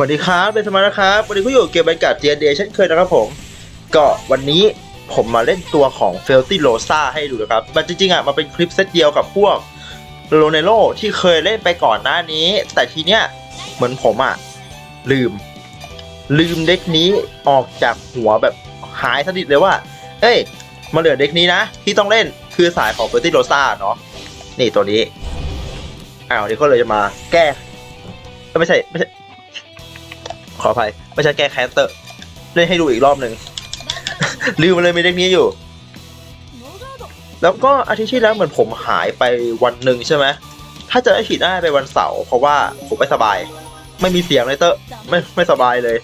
สวัสดีครับ เป็นสมาร์ทครับ วันนี้ก็อยู่เกมบรรยากาศเจเดเช่นเคยนะครับผม ก็วันนี้ผมมาเล่นตัวของเฟลตี้โ s ซาให้ดูนะครับ มันจริงๆอะมันเป็นคลิปเซตเดียวกับพวกโรเนโ o ที่เคยเล่นไปก่อนหน้านี้ แต่ทีเนี้ยเหมือนผมอะ ลืม ลืมเด็กนี้ออกจากหัวแบบหายสนิทเลยว่า เอ้ย มาเหลือเด็กนี้นะ ที่ต้องเล่นคือสายของเฟลตี้โ s ซาเนาะนี่ตัวนี้อ้าวนี่ก็เลยจะมาแก้ไม่ใช่ไม่ใช่ ขออภัยไม่ใช่แก้แคสเตอร์เล่นให้ดูอีกรอบหนึ่ง ลืมเลยมีเด็กนี้อยู่ แล้วก็อาทิตย์ที่แล้วเหมือนผมหายไปวันหนึ่งใช่ไหมถ้าจะได้ผิดได้ไปวันเสาร์เพราะว่าผมไม่สบาย ไม่มีเสียงเลยเตอร์ไม่ไม่สบายเลย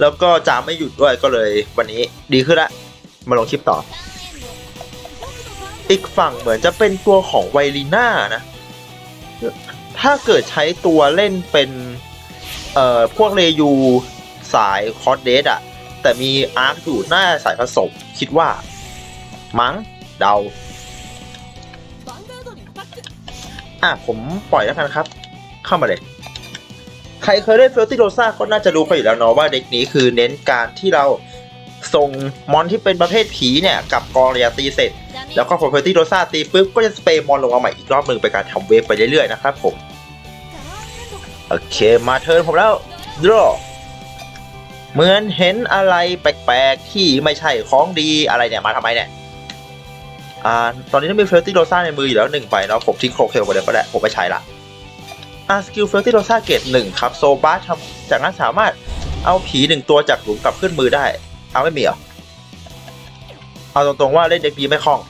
แล้วก็จามไม่หยุดด้วยก็เลยวันนี้ดีขึ้นละมาลงคลิปต่อ อีกฝั่งเหมือนจะเป็นตัวของไวลีน่านะ ถ้าเกิดใช้ตัวเล่นเป็น เอ่อพวกเลยูสายคอร์ดเดสอะแต่มีอาร์คอยู่หน้าสายผสมคิดว่า มั้งเดาอะผมปล่อยแล้วกันครับ เข้ามาเลย ใครเคยเล่นเฟลติโรซ่าก็น่าจะรู้ไปอยู่แล้วเนาะว่าเด็กนี้คือเน้นการที่เราส่งมอนที่เป็นประเภทผีเนี่ย กับกองรียตีเสร็จ แล้วก็พอเฟลติโรซ่าตีปุ๊บก็จะสเปรย์มอนลงมาใหม่อีกรอบหนึ่งเป็นการทำเวฟไปเรื่อยๆนะครับผม โอเคมาเทิร์นผมแล้วดรอเหมือนเห็นอะไรแปลกๆ ที่ไม่ใช่ของดีอะไรเนี่ย มาทำไมเนี่ย อ่า ตอนนี้ต้องมีเฟลติโรซ่าในมืออยู่แล้วหนึ่งใบเนาะ ผมทิ้งโครเคลไปเลยก็ได้ผมไม่ใช้ละ อ่า สกิลเฟลติโรซ่าเกตหนึ่งครับ โซบาทำจากนั้นสามารถเอาผีหนึ่งตัวจากหลุมกลับขึ้นมือได้ เอาไม่มีเหรอ เอาตรงๆว่าเล่นเด็กดีไม่คล่อง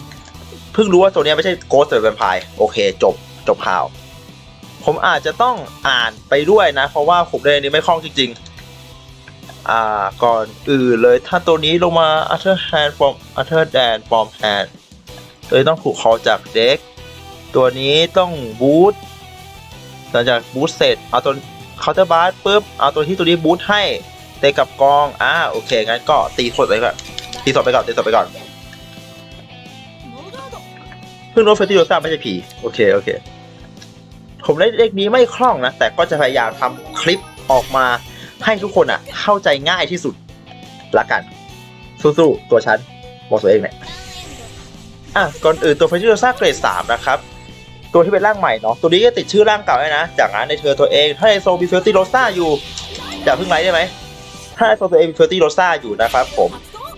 เพิ่งรู้ว่าตัวเนี้ไม่ใช่โกสเตอร์แวมไพร์โอเค จบ จบข่าว ผมอาจจะต้องอ่านไปด้วยนะ เพราะว่าผมเล่นนี้ไม่คล่องจริงๆ อ่า ก่อนอื่นเลยถ้าตัวนี้ลงมา utter hand from utter dan from hand เลยต้องถูกคอจากเด็ก ตัวนี้ต้องบูทหลังจากบูทเสร็จ เอาตัวเคาน์เตอร์บาร์ปุ๊บ เอาตัวที่ตัวนี้บูทให้เตะกับกอง อ่า โอเค งั้นก็ตีสดไปก่อน ตีสดไปก่อน ตีสดไปก่อน เพิ่งรู้เฟสติโรซ่าไม่ใช่ผี โอเค โอเค ผมเล่นเลขนี้ไม่คล่องนะ แต่ก็จะพยายามทำคลิปออกมาให้ทุกคนอะ เข้าใจง่ายที่สุดละกัน สู้ๆ ตัวฉันบอกตัวเองเนี่ยอะก่อนอื่นตัวเฟสติโรซ่าเกรดสามนะครับ ตัวที่เป็นร่างใหม่เนาะตัวนี้ก็ติดชื่อร่างเก่าได้นะ จากนั้นในเธอตัวเอง ถ้าในโซมีเฟสติโรซ่าอยู่อย่าเพิ่งไลค์ได้ไหมถ้าในโซตัวเองมีเฟสติโรซ่าอยู่นะครับผม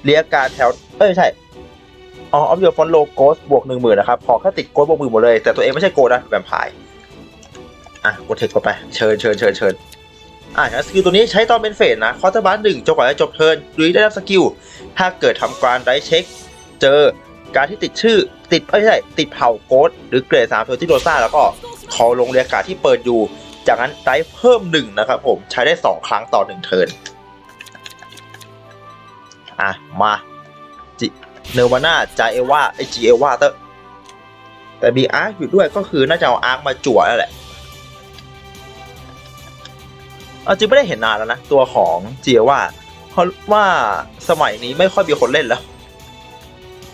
เรียกการแถวเอ้ยไม่ใช่อ๋อออฟเดอร์ฟอนโลโกสบวกหนึ่งหมื่นนะครับ ขอแค่ติดโกสบวกหมื่นหมดเลย แต่ตัวเองไม่ใช่โกนะแวมไพร์ อะกดเทคเข้าไป เชิญเชิญเชิญเชิญอะสกิลตัวนี้ใช้ตอนเป็นเฟสนะคอร์เตอร์บาร์หนึ่งจนกว่าจะจบเทิร์นดูได้รับสกิล ถ้าเกิดทำการได้เช็ค เจอการที่ติดชื่อติดไม่ใช่ติดเผ่าโกสหรือเกรดสามเฟลที่โรซ่าแล้วก็ขอลงเรียกาที่เปิดอยู่ จากนั้นได้เพิ่มหนึ่งนะครับผมใช้ได้สองครั้งต่อหนึ่งเทิร์นอะมาจิเนวาน่าจาเอว่าไอจีเอว่าเตอร์แต่มีอาร์คอยู่ด้วยก็คือน่าจะเอาอาร์คมาจั่วนั่นแหละ เอาจริงไม่ได้เห็นนานแล้วนะ ตัวของเจีเอว่าเพราะว่าสมัยนี้ไม่ค่อยมีคนเล่นแล้ว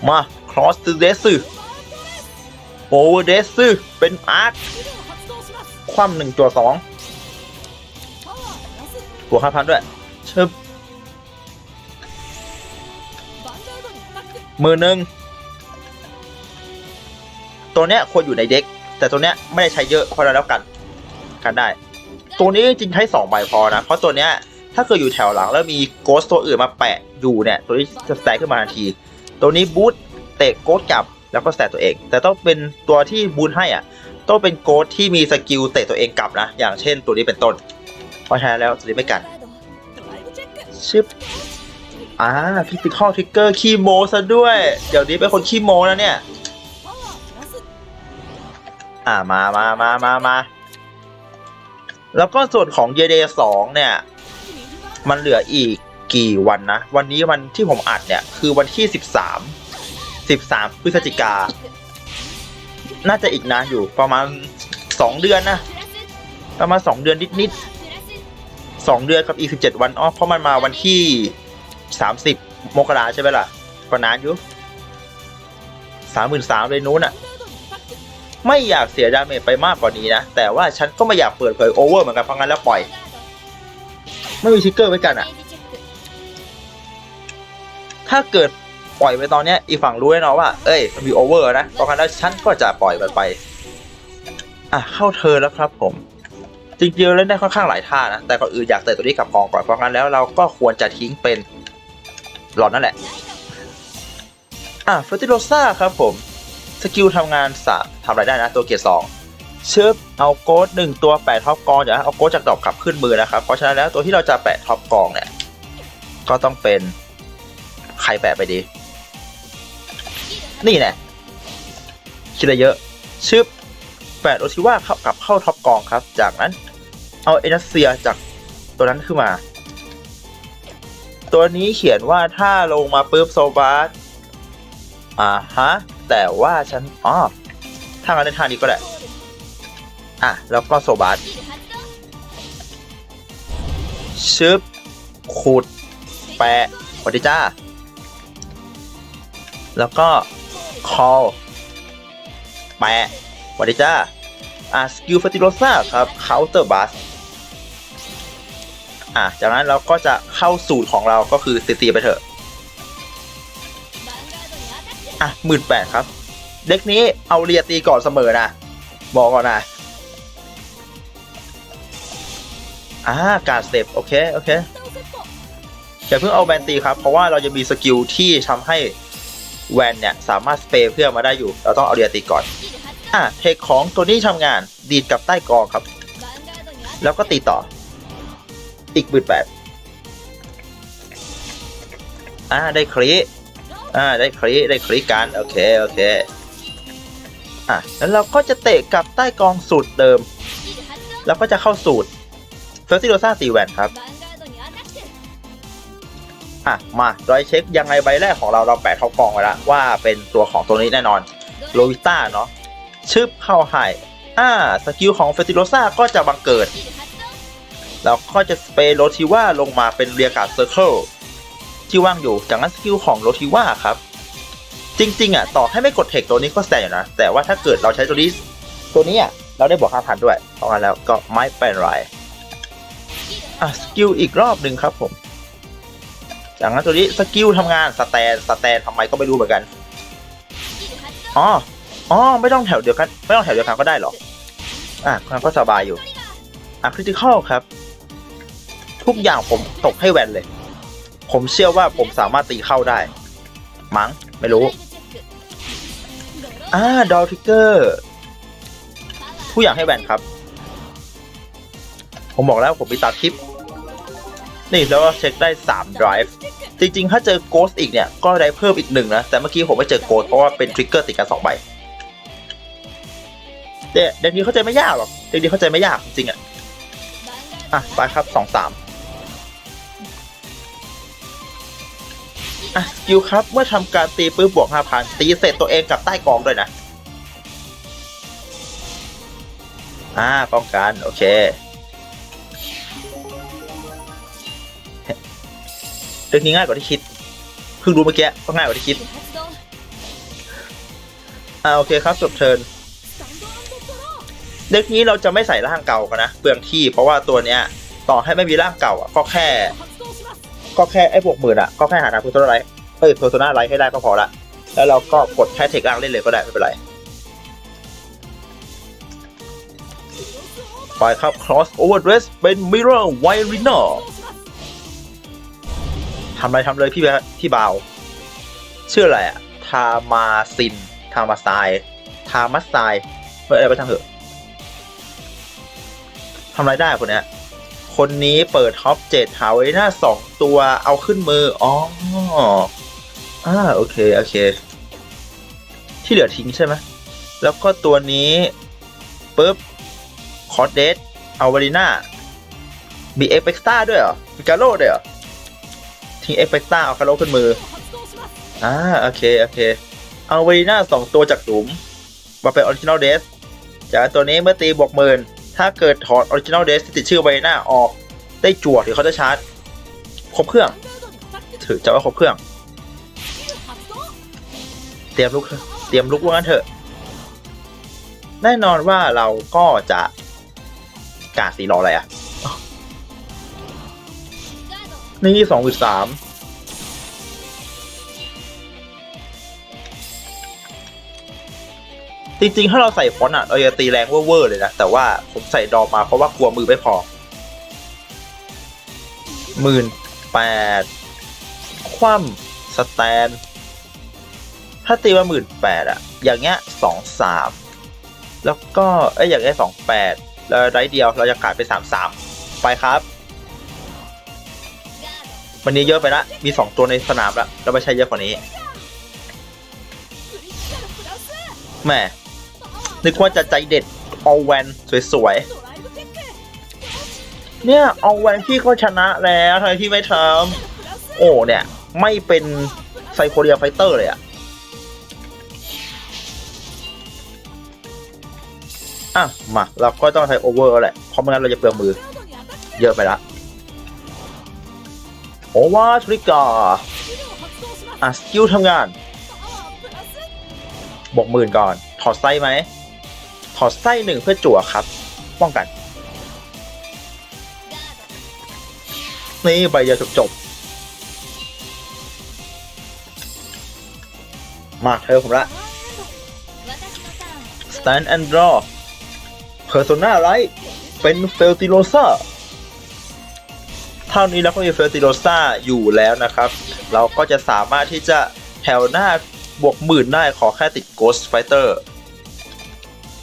มา cross to d e s โอเวอร์เดสเป็นอาร์คคว่ำหนึ่งตัวสองบวกห้าพันด้วยชิบมือหนึ่งตัวเนี้ยควรอยู่ในเด็ก แต่ตัวเนี้ยไม่ได้ใช้เยอะพราะนั้นแล้วกัน กันได้ ตัวนี้จริงใช้สองใบพอนะ เพราะตัวเนี้ยถ้าเกิดอยู่แถวหลังแล้วมีโกสตัวอื่นมาแปะอยู่เนี่ย ตัวนี้จะแตกขึ้นมาทันที ตัวนี้บูทเตะโกสกลับแล้วก็แตกตัวเอง แต่ต้องเป็นตัวที่บูทให้อะ ต้องเป็นโกสที่มีสกิลเตะตัวเองกลับนะ อย่างเช่นตัวนี้เป็นต้น เพราะฉะนั้นแล้วตัวนี้ไม่กันชิปอ่าพิพิคอลทิกเกอร์ขี้โมซะด้วย เดี๋ยวนี้เป็นคนขี้โมแล้วเนี่ย อ่ามามามามามา แล้วก็ส่วนของเยเดสองเนี่ย มันเหลืออีกกี่วันนะ วันนี้วันที่ผมอัดเนี่ย คือวันที่สิบสามสิบสามพฤศจิกา น่าจะอีกนานอยู่ประมาณสองเดือนนะ ประมาณสองเดือนนิดๆสองเดือนกับอีกสิบเจ็ดวันอ๋อเพราะมันมาวันที่สามสิบมกราใช่ไหมล่ะก็นานอยู่สามหมื่นสามเลยนู้นอะ ไม่อยากเสียดาเมจไปมากกว่านี้นะ แต่ว่าฉันก็ไม่อยากเปิดเผยโอเวอร์เหมือนกันเพราะงั้นแล้วปล่อย ไม่มีทริกเกอร์ไว้กันอะถ้าเกิดปล่อยไปตอนเนี้ยอีกฝั่งรู้แน่นอนว่า เอ้ยมันมีโอเวอร์นะเพราะงั้นแล้วฉันก็จะปล่อยมันไป อะเข้าเธอแล้วครับผม จริงๆเล่นได้ค่อนข้างหลายท่านะ แต่ก่อนอื่นอยากเตะตัวนี้กลับกองก่อน เพราะงั้นแล้วเราก็ควรจะทิ้งเป็นหลอดนั่นแหละ อะเฟอร์ติโรซ่าครับผม สกิลทำงานสามทำอะไรได้นะตัวเกียร์สองเชิบเอาโกดหนึ่งตัวแปะท็อปกองอย่าเอาโกดจากดอกกลับขึ้นมือนะครับเพราะฉะนั้นแล้วตัวที่เราจะแปะท็อปกองเนี่ยก็ต้องเป็นใครแปะไปดี นี่แน่คิดอะไรเยอะชึบแปดโอชิว่าเข้ากลับเข้าท็อปกองครับ จากนั้นเอาเอเนเซียจากตัวนั้นขึ้นมา ตัวนี้เขียนว่าถ้าลงมาปุ๊บโซบาสอ่าฮะ แต่ว่าฉันอ๋อถ้างั้นในท่านี้ก็ได้อะ แล้วก็โซบาสชึบขุด แปะสวัสดีจ้า แล้วก็ call แปะสวัสดีจ้าอะสกิลฟติโรซ่าครับ counter bus อะจากนั้นเราก็จะเข้าสูตรของเราก็คือตีๆไปเถอะ อะหมื่นแปดครับ เด็กนี้เอาเรียตีก่อนเสมอนะ บอกก่อนนะอ่าการเซฟโอเค โอเคอย่าเพิ่งเอาแวนตีครับ เพราะว่าเราจะมีสกิลที่ทำให้แวนเนี่ย สามารถสเปรย์เพื่อมาได้อยู่ เราต้องเอาเรียตีก่อน อะเทคของตัวนี้ทำงานดีดกับใต้กองครับ แล้วก็ตีต่อ อีกหมื่นแปดอ่าได้คลี อ่าได้คลีได้คลีกันโอเคโอเคอะแล้วเราก็จะเตะกับใต้กองสูตรเดิม แล้วก็จะเข้าสูตรเฟอร์ซิโรซ่าตีแวนครับอะมาดอยเช็คยังไงใบแรกของเราเราแปะท็อปกองไว้แล้วว่าเป็นตัวของตัวนี้แน่นอนโลวิต้าเนาะชึบเข้าไฮอ่าสกิลของเฟติโรซ่าก็จะบังเกิด แล้วก็จะสเปรย์โรทิว่าลงมาเป็นเรียกาดเซอร์เคิล ที่ว่างอยู่ จากนั้นสกิลของโรทิว่าครับ จริง ๆ อะ ต่อให้ไม่กดเทคตัวนี้ก็แซงอยู่นะ แต่ว่าถ้าเกิดเราใช้ตัวนี้ตัวนี้อะ เราได้บวก5,000ด้วยเพราะงั้นแล้วก็ไม่เป็นไรอะสกิลอีกรอบหนึ่งครับผมจากนั้นตัวนี้สกิลทำงานสแตนสแตนทำไมก็ไม่รู้เหมือนกันอ๋ออ๋อไม่ต้องแถวเดียวกัน ไม่ต้องแถวเดียวกันก็ได้หรออะมันก็สบายอยู่ อะคริติคอลครับ ทุกอย่างผมตกให้แวนเลย ผมเชื่อว่าผมสามารถตีเข้าได้ มั้ง ไม่รู้ อ่า ดอลทิกเกอร์ทุกอยางให้แวนครับ ผมบอกแล้วผมมีตาทิป นี่แล้วก็เช็คได้3 drive จริง ๆ ถ้าเจอโกสอีกเนี่ย ก็ได้เพิ่มอีกหนึ่งนะ แต่เมื่อกี้ผมไม่เจอโกสเพราะว่าเป็นทริกเกอร์ติดกันสองใบเด็กเด็กนี้เข้าใจไม่ยากหรอกเด็กนี้เข้าใจไม่ยากจริงๆอะ อะ ไปครับสองสาม กิลครับ เมื่อทำการตีปื้บบวกห้าพันตีเสร็จตัวเองกับใต้กองด้วยนะ อ่าป้องกัน โอเค เรื่องนี้ง่ายกว่าที่คิด เพิ่งรู้เมื่อกี้ก็ง่ายกว่าที่คิด อ่าโอเคครับจบเทิร์นเด็กนี้เราจะไม่ใส่ร่างเก่ากันนะเปลืองที่เพราะว่าตัวเนี้ย ต่อให้ไม่มีร่างเก่าอะก็แค่ ก็แค่ไอ้บวกหมื่นอะก็แค่หาทางเพอร์โซ นาเอ้ยเพอร์โซนาไลท์ให้ได้ก็พอละ แล้วเราก็กดแค่เทคร่างเล่นเลยก็ได้ไม่เป็นไรไปครับ cross over dress เป็น mirror w i r i n a ทำอะไรทำเลยพี่แบบพี่บาวชื่ออะไรอะทามาซิน ทามาไซทามัสไซเฮ้ยอะไรไปทางเหอะทำอะไรได้คนเนี้ย คนนี้เปิดท็อปเจ็ดหาไว้หน้าสองตัวเอาขึ้นมือ อ๋อ อ่าโอเค โอเค ที่เหลือทิ้งใช่ไหมแล้วก็ตัวนี้ปุ๊บคอร์เดสเอาวารีนามีเอฟเฟกต้าด้วยเหรอมีกาโร่ด้วยเหรอ ทิ้งเอฟเฟกต้าเอาคาโร่ขึ้นมือ อ่า โอเค โอเคเอาวารีนาสองตัวจากหลุมมาเป็นออริจินอลเดสจากตัวนี้เมื่อตีบวกหมื่นถ้าเกิดถอดออริจินอลเดสที่ติดชื่อวารีนาออก ได้จั่วหรือเขาจะชาร์จ ครบเครื่อง ถือจะว่าครบเครื่อง รียมลุกเถอะเตรียมลุกว่างั้นเถอะ แน่นอนว่าเราก็จะกาดสีรออะไรอะนี่สองหมื่นสามจริงๆ ถ้าเราใส่ฟอนต์อะเราจะตีแรงเวอร์ๆเลยนะ แต่ว่าผมใส่ดอมมาเพราะว่ากลัวมือไม่พอหมื่นแปดคว่ำสแตน ถ้าตีมาหมื่นแปดอะอย่างเงี้ยสองสามแล้วก็เอ้อย่างเงี้ยสองแปดแล้วไรเดียวเราจะขายไปสามสามไปครับ วันนี้เยอะไปละมีสองตัวในสนามละเราไม่ใช้เยอะกว่านี้แหมนึกว่าจะใจเด็ดเอาแวนสวยๆ เนี่ยเอาแวนพี่ก็ชนะแล้วทำไมพี่ไม่ทำโอ้เนี่ย ไม่เป็นไซโคเรียไฟเตอร์เลยอะ อะมาเราก็ต้องใช้โอเวอร์แหละ เพราะไม่งั้นเราจะเปลืองมือ เยอะไปละโอวาทริกาอะสกิลทำงาน บวกหมื่นก่อน ถอดไส้ไหม ถอดไส้หนึ่งเพื่อจั่วครับ ป้องกัน นี่ใบเดียวจบจบมาเธอผมละ Stand and Draw Persona Right เป็นเฟลติโ s ซ่าเท่านี้แล้วก็มีเฟลติโ s ซ่าอยู่แล้วนะครับ เราก็จะสามารถที่จะแถวหน้าบวกหมื่นได้ขอแค่ติด Ghost Fighter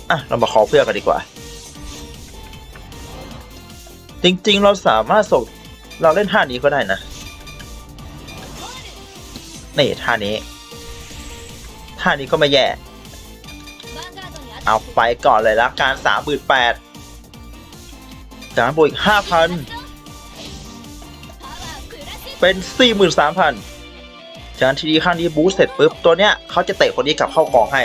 อะ เรามาขอเพื่อกันดีกว่า จริงๆ เราสามารถส่งเราเล่นท่านี้ก็ได้นะนี่ท่านี้ท่านี้ก็ไม่แย่ เอาไปก่อนเลยละการสามหมื่นแปดจากนั้นบวกอีกห้าพันเป็นสี่หมื่นสามพันจากนั้นทีนี้ข้างนี้บูสเสร็จปุ๊บตัวเนี้ยเขาจะเตะคนนี้กลับเข้ากองให้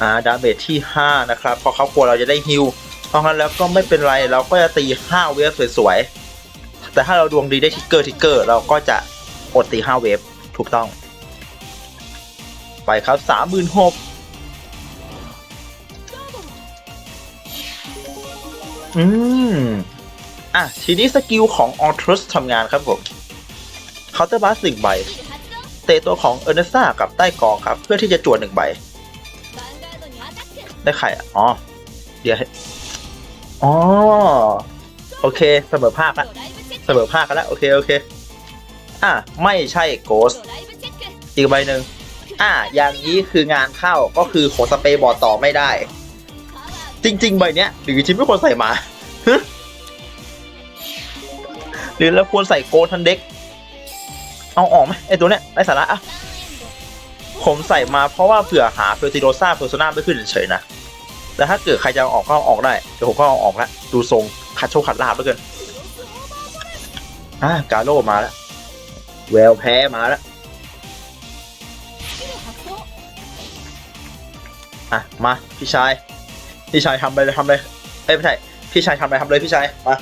อ่าดาเมจที่5นะครับเพราะเขากลัวเราจะได้ฮิลเพราะงั้นแล้วก็ไม่เป็นไรเราก็จะตี5เวฟสวยๆแต่ถ้าเราดวงดีได้ทิกเกอร์ทิกเกอร์เราก็จะอดตี5เวฟถูกต้อง ไปครับ36,000อืม อะ ทีนี้สกิลของออทรัสทำงานครับผมเคาน์เตอร์บัสหนึ่งใบ เตะตัวของเออร์เนสตากับใต้กองครับ เพื่อที่จะจวดหนึ่งใบ ได้ไข่อ๋อ เดี๋ยวให้อ๋อ โอเค เสมอภาคละเสมอภาคกันแล้ว โอเค โอเค อะ ไม่ใช่โกสอีกใบหนึ่ง อะอย่างนี้คืองานเข้าก็คือขอสเปย์บอร์ดต่อไม่ได้ จริง ๆ ใบเนี้ยหรือชิมไม่ควรใส่มาหรือเราควรใส่โกทันเด็ก เอาออกไหมไอตัวเนี้ยไอสาระอะผมใส่มาเพราะว่าเผื่อหาเฟอร์ติโรซ่าเพอร์โซนาไม่ขึ้นเฉยๆนะแต่ถ้าเกิดใครจะเอาออกก็เอาออกได้ เดี๋ยวผมก็เอาออกล้วดูทรงขัดโชคขัดลาบเหลือเกิน อะกาโลมาแล้ว แววแพ้มาแล้ว อะมาพี่ชาย พี่ชายทำไปเลยทำเลยเอ้ยไม่ใช่พี่ชายทำไปทำเลยพี่ชายมา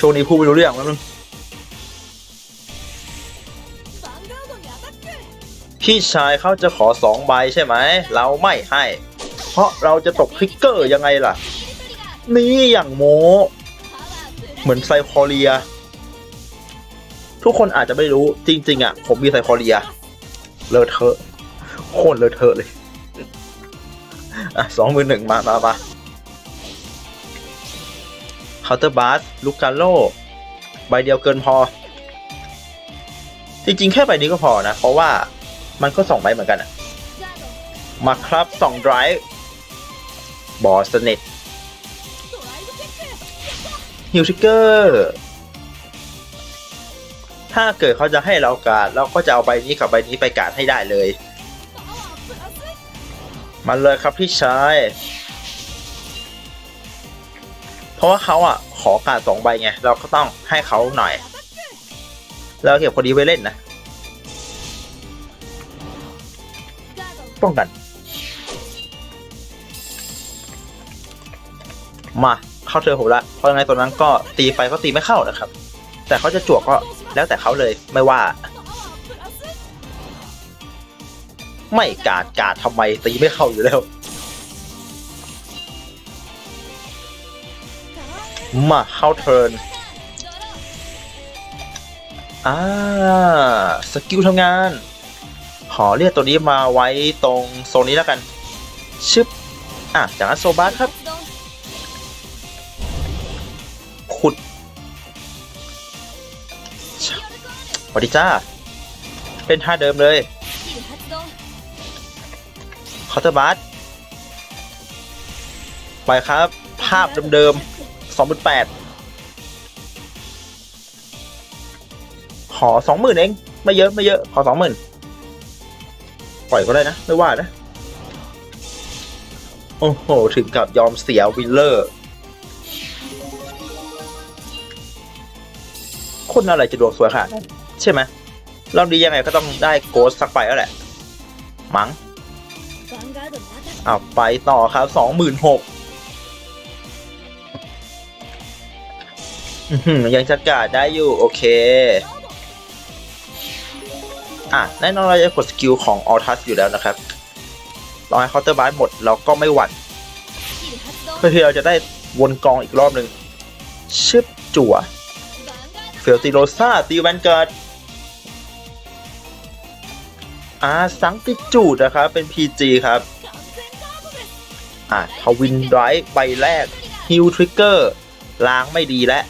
ช่วงนี้พูดไม่รู้เรื่องแล้วมึงพี่ชายเขาจะขอสองใบใช่ไหม เราไม่ให้ เพราะเราจะตกทริกเกอร์ยังไงล่ะ นี่อย่างโม เหมือนไซคอเรีย ทุกคนอาจจะไม่รู้จริง ๆ อะ ผมมีไซคอเรียเลอะเทอะโคตรเลอะเทอะเลย อะสองมือหนึ่งมามามาเคาน์เตอร์บาสลูกาโลใบเดียวเกินพอ จริงๆ แค่ใบนี้ก็พอนะ เพราะว่ามันก็สองใบเหมือนกันอะมาครับสองไดรฟ์บอสเน็ตฮิวทิกเกอร์ถ้าเกิดเขาจะให้เราการเราก็จะเอาใบนี้กับใบนี้ไปการให้ได้เลย มาเลยครับพี่ชาย เพราะว่าเขาอะ ขอการดสองใบไง เราก็ต้องให้เขาหน่อยแล้วเก็บคนดีไว้เล่นนะ ป้องกัน มาเข้าเธอผมละ เพราะยังไงตัวนั้นก็ตีไปก็ตีไม่เข้านะครับ แต่เขาจะจวกก็แล้วแต่เขาเลยไม่ว่า ไม่กาดกาดทำไมตีไม่เข้าอยู่แล้ว มาเข้าเทิร์นอ่าสกิลทำงาน ขอเรียกตัวนี้มาไว้ตรงโซนนี้แล้วกัน ชึบ อะจากนั้นโซบาสครับ ขุดสวัสดีจ้า เป็นท่าเดิมเลย เคาน์เตอร์บาสไปครับ ภาพเดิมๆสองหมื่นแปดขอสองหมื่นเอง ไม่เยอะไม่เยอะ ขอสองหมื่นปล่อยก็ได้นะ ไม่ว่านะ โอ้โห ถึงกับยอมเสียวิลเลอร์ คนอะไรจะดวงสวยขนาดนั้นใช่ไหมรอบนี้ยังไงก็ต้องได้โกสสักไปแล้วแหละ มั้ง อาไปต่อครับสองหมื่นหกยังจะกาดได้อยู่ โอเค อะแน่นอนเราจะกดสกิลของออทัสอยู่แล้วนะครับรอให้เคาน์เตอร์บาร์หมดเราก็ไม่หวั่นเพื่อที่เราจะได้วนกองอีกรอบหนึ่งชึบจั่วเฟลติโรซาตีแวนเกิด อ่าสังติจูดนะครับ เป็น PG ครับ อะทวินไรท์ใบแรกฮิลทริกเกอร์ล้างไม่ดีแล้ว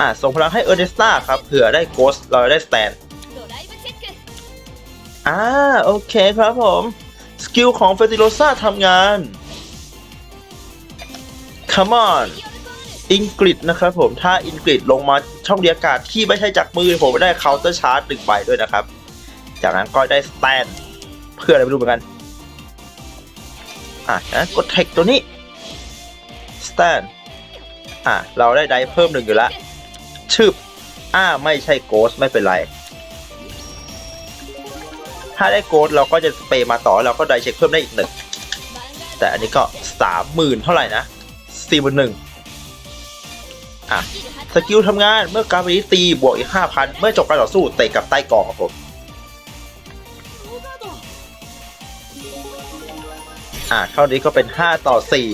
อะส่งพลังให้เออร์เนสตาครับเผื่อได้โกสเราได้สแตนอ่าโอเคครับผม สกิลของเฟติโ o ซาทำงาน Come on อิงกฤษนะครับผมถ้าอิงกฤษลงมาช่องเดียกาศที่ไม่ใช่จากมือผมได้เคาน์เตอร์ชาร์จหนึ่งใบด้วยนะครับ จากนั้นก็ได้สแตนเพื่ออะไรไม่รู้เหมือนกัน อะนะกดเทคตัวนี้สแตนอะเราได้ไดเพิ่มหนึ่งอยู่ล้วชึบอ่าไม่ใช่โกสไม่เป็นไร ถ้าได้โกดเราก็จะสเปย์มาต่อเราก็ได้เช็คเพิ่มได้อีกหนึ่งแต่อันนี้ก็สามหมื่นเท่าไหร่นะสี่หมื่นหนึ่งอะสกิลทำงานเมื่อการบริตีบวกอีกห้าพันเมื่อจบการต่อสู้เตะกับใต้กองครับผม อะเท่านี้ก็เป็นห้าต่อสี่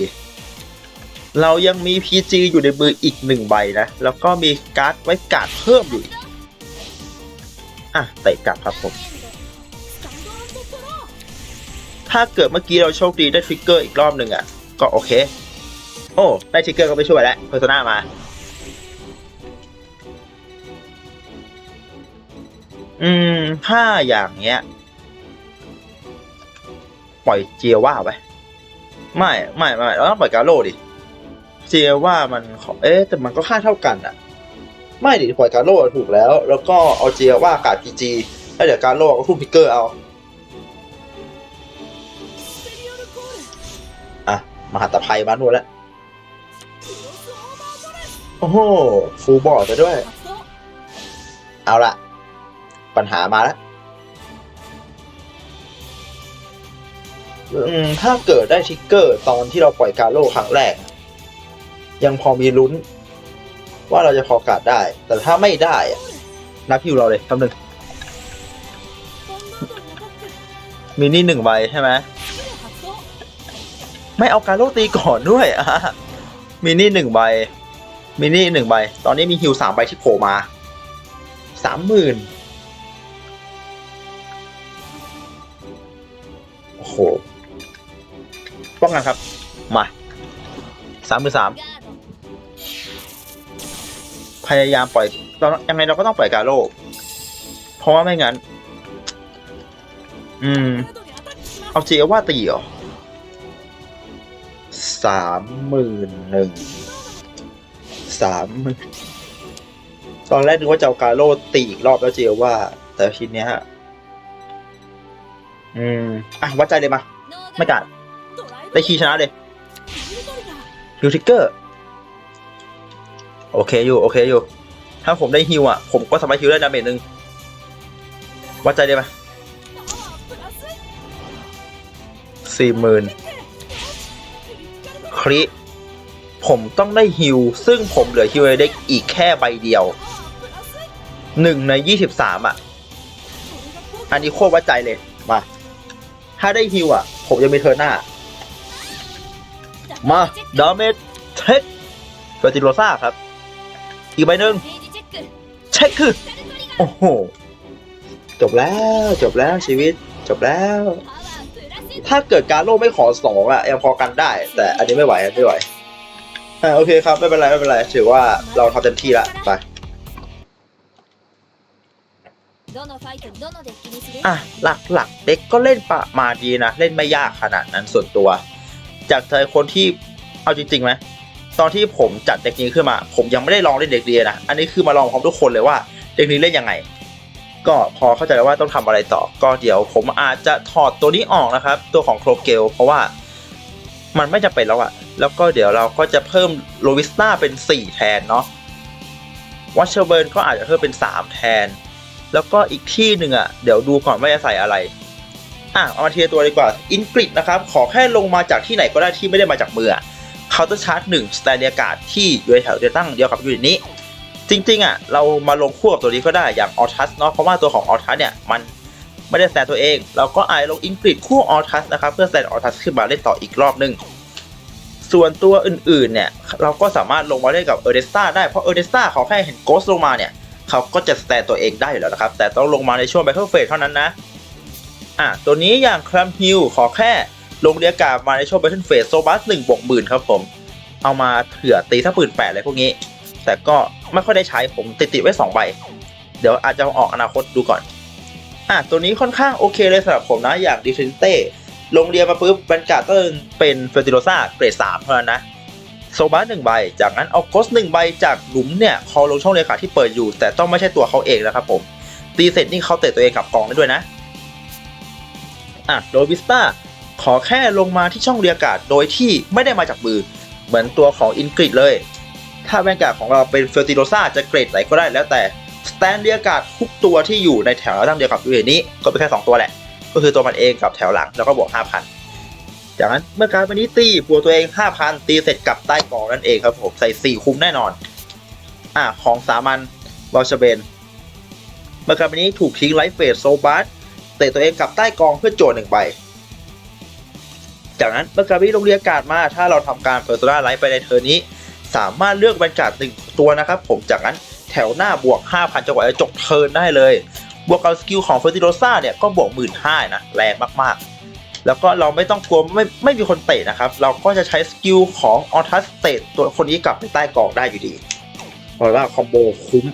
เรายังมี PG อยู่ในมืออีกหนึ่งใบนะ แล้วก็มีการ์ดไว้การ์ดเพิ่มอยู่อะเตะกลับครับผม ถ้าเกิดเมื่อกี้เราโชคดีได้ทริกเกอร์อีกรอบหนึ่งอะ ก็โอเค โอ้ ได้ทริกเกอร์ก็ไม่ช่วยแล้วเพอร์ซนามา อืม ถ้าอย่างเงี้ย ปล่อยเจียว่าไป ไม่ไม่ไม่เราต้องปล่อยกาโร่ดิเจียว่ามันเอ๊ะแต่มันก็ค่าเท่ากันอะไม่ดิปล่อยกาโร่ถูกแล้ว แล้วก็เอาเจียว่ากาดพีจีแล้วเดี๋ยวกาโร่ก็ทุ่มพิกเกอร์เอาอะมหาตภัยมาหนวดแล้วโอ้โหฟูบอร์ดไปด้วย เอาละปัญหามาแล้ว อืมถ้าเกิดได้ทริกเกอร์ตอนที่เราปล่อยการโล่ครั้งแรก ยังพอมีลุ้น ว่าเราจะพอการดได้ แต่ถ้าไม่ได้อะนับฮิวเราเลยคำหนึ่งมินี่หนึ่งใบใช่ไหมไม่เอาการโลตีก่อนด้วยอะมินี่หนึ่งใบมินี่หนึ่งใบ ตอนนี้มีฮิวสามใบที่โผล่มาสามหมื่น ป้องกันครับ มาสามหมื่นสามพยายามปล่อยเรายังไงเราก็ต้องปล่อยกาโลเพราะว่าไม่งั้น อืม เอาเจียว่าตีเหรอสามหมื่นหนึ่งสามหมื่นตอนแรกนึกว่าจะเอากาโร่ตีอีกรอบแล้วเจียวว่า แต่ทีเนี้ยอืม อะ วัดใจเลยมา ไม่กัด ได้คีย์ชนะเลยฮิวทิกเกอร์ โอเคอยู่ โอเคอยู่ ถ้าผมได้ฮิวอะ ผมก็สามารถฮิวได้ดาเมจหนึ่งวัดใจเลยมสี่หมื่นคริผมต้องได้ฮิว ซึ่งผมเหลือฮิวในเด็กอีกแค่ใบเดียวหนึ่งในยี่สิบสามอะ อันนี้โคตรวัดใจเลย มา ถ้าได้ฮิวอะ ผมจะมีเทอร์หน้า มาดาเมจเช็คเฟอติโรซ่าครับ อีกใบหนึ่งเช็คคือ โอ้โห จบแล้วจบแล้วชีวิต จบแล้ว ถ้าเกิดการโลไม่ขอสองอะยังพอกันได้ แต่อันนี้ไม่ไหวไม่ไหวโอเคครับ ไม่เป็นไร ไม่เป็นไร ถือว่าเราทำเต็มที่ละไปอะหลักๆเด็กก็เล่นประมาณดีนะ เล่นไม่ยากขนาดนั้นส่วนตัว จากใจคนที่เอาจริงๆไหมตอนที่ผมจัดเด็กนี้ขึ้นมา ผมยังไม่ได้ลองเล่นเด็กดีนะอันนี้คือมาลองพร้อมทุกคนเลยว่าเด็กนี้เล่นยังไง ก็พอเข้าใจแล้วว่าต้องทำอะไรต่อ ก็เดี๋ยวผมอาจจะถอดตัวนี้ออกนะครับ ตัวของโครเกลเพราะว่ามันไม่จะเป็นแล้วอะแล้วก็เดี๋ยวเราก็จะเพิ่มโลวิสตาเป็น 4 แทนเนาะวัชเชอร์เบิร์นก็อาจจะเพิ่มเป็น 3 แทน แล้วก็อีกที่หนึ่งอะเดี๋ยวดูก่อนว่าจะใส่อะไร อะเอามาเทียตัวดีกว่าอินกริดนะครับขอแค่ลงมาจากที่ไหนก็ได้ที่ไม่ได้มาจากมือเคาน์เตอร์ชาร์จหนึ่งสแตนเดียกาดที่อยู่ในแถวเดียวตั้งเดียวกับยูนิตนี้ จริงๆอะเรามาลงคู่กับตัวนี้ก็ได้อย่างออทัสเนาะเพราะว่าตัวของออทัสเนี่ยมันไม่ได้แซนตัวเอง เราก็อาจลงอินกริดคู่ออทัสนะครับเพื่อแซนออทัสขึ้นมาเล่นต่ออีกรอบนึงส่วนตัวอื่นๆ เนี่ย เราก็สามารถลงมาเล่นกับเอเดสตาได้ เพราะเอเดสตาเขาแค่เห็นโกสลงมาเนี่ย เขาก็จะสแตนตัวเองได้อยู่แล้วนะครับ แต่ต้องลงมาในช่วง Battle Phase เท่านั้นนะ อะตัวนี้อย่างคลัมฮิลขอแค่ลงเรียกาศมาในช่วง Battle Phase โซบัสหนึ่งบวกหมื่นครับผม เอามาเผื่อตีสักหมื่นแปดอะไรพวกนี้ แต่ก็ไม่ค่อยได้ใช้ผมติดติดไว้สองใบ เดี๋ยวอาจจะออกอนาคตดูก่อน อะตัวนี้ค่อนข้างโอเคเลยสำหรับผมนะอย่างดิเทนเต้ลงเรียนมาปุ๊บบรรกาเตอร์เป็นเฟรติโรซาเกรดสามเท่านั้นนะโซบัสหนึ่งใบ จากนั้นเอาโกสหนึ่งใบจากหลุมเนี่ยคอลงช่องเรียกาที่เปิดอยู่ แต่ต้องไม่ใช่ตัวเขาเองนะครับผมตีเสร็จนี่เขาเตะตัวเองกับกองได้ด้วยนะ อะโดยวิสตาขอแค่ลงมาที่ช่องเรียกาศโดยที่ไม่ได้มาจากมือ เหมือนตัวของอินกริดเลย ถ้าแวนการ์ดของเราเป็นเฟอร์ติโรซาจะเกรดไหนก็ได้แล้วแต่สแตนเรียกาศทุกตัวที่อยู่ในแถวตั้งเดียวกับยูนิตนี้ก็เป็นแค่ 2 ตัวแหละ ก็คือตัวมันเองกับแถวหลังแล้วก็บวก 5,000 จากนั้นเมื่อการวันนี้ตีบวกตัวเอง 5,000 ตีเสร็จกลับใต้กองนั่นเองครับผมใส่4คุ้มแน่นอนอะของสามัญบอลชเบนเมื่อการวันนี้ถูกทิ้งไลฟ์เฟสโซบัส เตะตัวเองกลับใต้กองเพื่อโจทย์หนึ่งใบ จากนั้นเมื่อการวิลงเรียกการ์ดมา ถ้าเราทำการ Persona Life ไปในเทอร์นี้ สามารถเลือกบรรการ์ดหนึ่งตัวนะครับผมจากนั้นแถวหน้าบวก 5,000จังหวะจะจบเทิร์นได้เลย บวกกับสกิลของเฟอร์ติโรซ่าเนี่ยก็บวก15,000นะแรงมากๆ แล้วก็เราไม่ต้องกลัวไม่ไม่มีคนเตะนะครับ เราก็จะใช้สกิลของออทัสเตะตัวคนนี้กลับไปใต้กองได้อยู่ดีเพราะว่าคอมโบคุ้ม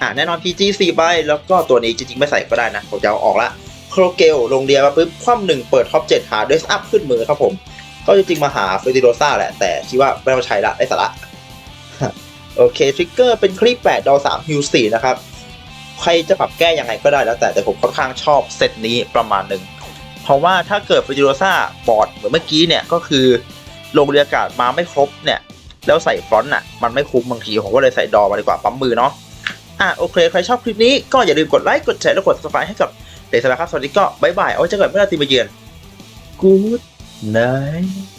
อ่าแน่นอน PG 4ใบแล้วก็ตัวนี้จริงๆ ไม่ใส่ก็ได้นะ ผมจะเอาออกละโครเกลลงเรียมาปุ๊บคว่ำหนึ่งเปิดท็อป 7 หาเดสอัพขึ้นมือครับผม ก็จริงๆ มาหาเฟรดิโรซ่าแหละ แต่คิดว่าไม่ต้องใช้ละได้สาระ โอเคทริกเกอร์เป็นคลิป 8 ดอ3ฮิว4นะครับ ใครจะปรับแก้ยังไงก็ได้แล้วแต่แต่ผมค่อนข้างชอบเซตนี้ประมาณหนึ่งเพราะว่าถ้าเกิดเฟรดิโรซ่าบอดเหมือนเมื่อกี้เนี่ยก็คือลงเรียนอากาศมาไม่ครบเนี่ยแล้วใส่ฟรอนต์อะมันไม่คุ้มบางทีผมก็เลยใส่ดอมาดีกว่าปั๊มมือเนาะ อะโอเค ใครชอบคลิปนี้ก็อย่าลืมกดไลค์กดแชร์และกด subscribe ให้กับเดซนะครับสวัสดีก็บ๊ายบายเอาไว้เจอกันเมื่อเราทีมาเยือน Good night